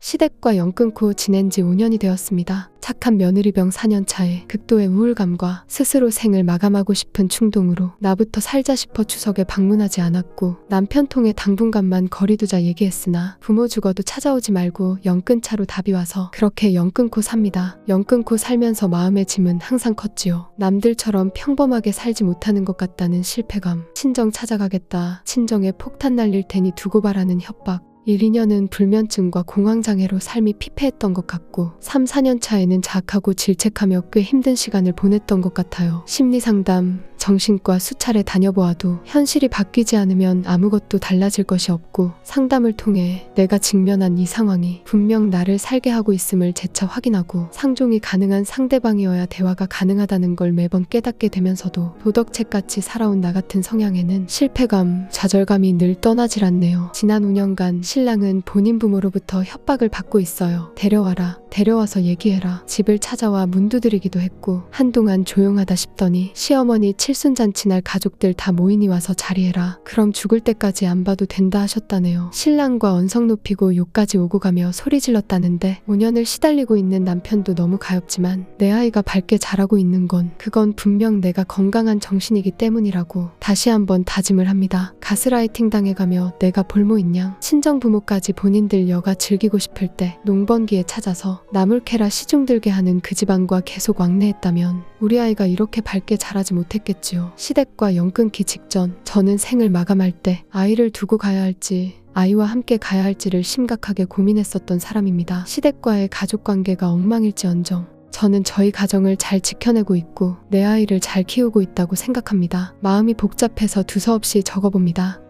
시댁과 연 끊고 지낸 지 5년이 되었습니다. 착한 며느리병 4년 차에 극도의 우울감과 스스로 생을 마감하고 싶은 충동으로 나부터 살자 싶어 추석에 방문하지 않았고 남편 통해 당분간만 거리두자 얘기했으나 부모 죽어도 찾아오지 말고 연 끊차로 답이 와서 그렇게 연 끊고 삽니다. 연 끊고 살면서 마음의 짐은 항상 컸지요. 남들처럼 평범하게 살지 못하는 것 같다는 실패감, 친정 찾아가겠다, 친정에 폭탄 날릴 테니 두고 바라는 협박, 1, 2년은 불면증과 공황장애로 삶이 피폐했던 것 같고 3, 4년 차에는 자학하고 질책하며 꽤 힘든 시간을 보냈던 것 같아요. 심리상담, 정신과 수차례 다녀보아도 현실이 바뀌지 않으면 아무것도 달라질 것이 없고 상담을 통해 내가 직면한 이 상황이 분명 나를 살게 하고 있음을 재차 확인하고 상종이 가능한 상대방이어야 대화가 가능하다는 걸 매번 깨닫게 되면서도 도덕책같이 살아온 나 같은 성향에는 실패감, 좌절감이 늘 떠나질 않네요. 지난 5년간 신랑은 본인 부모로부터 협박을 받고 있어요. 데려와라. 데려와서 얘기해라. 집을 찾아와 문 두드리기도 했고 한동안 조용하다 싶더니 시어머니 칠 순잔치 날 가족들 다 모이니 와서 자리해라. 그럼 죽을 때까지 안 봐도 된다 하셨다네요. 신랑과 언성 높이고 욕까지 오고 가며 소리 질렀다는데 5년을 시달리고 있는 남편도 너무 가엾지만 내 아이가 밝게 자라고 있는 건 그건 분명 내가 건강한 정신이기 때문이라고 다시 한번 다짐을 합니다. 가스라이팅 당해가며 내가 볼모인 양 친정 부모까지 본인들 여가 즐기고 싶을 때 농번기에 찾아서 나물 캐라 시중 들게 하는 그 집안과 계속 왕래했다면 우리 아이가 이렇게 밝게 자라지 못했겠지요. 시댁과 연 끊기 직전 저는 생을 마감할 때 아이를 두고 가야 할지 아이와 함께 가야 할지를 심각하게 고민했었던 사람입니다. 시댁과의 가족 관계가 엉망일지언정 저는 저희 가정을 잘 지켜내고 있고 내 아이를 잘 키우고 있다고 생각합니다. 마음이 복잡해서 두서없이 적어봅니다.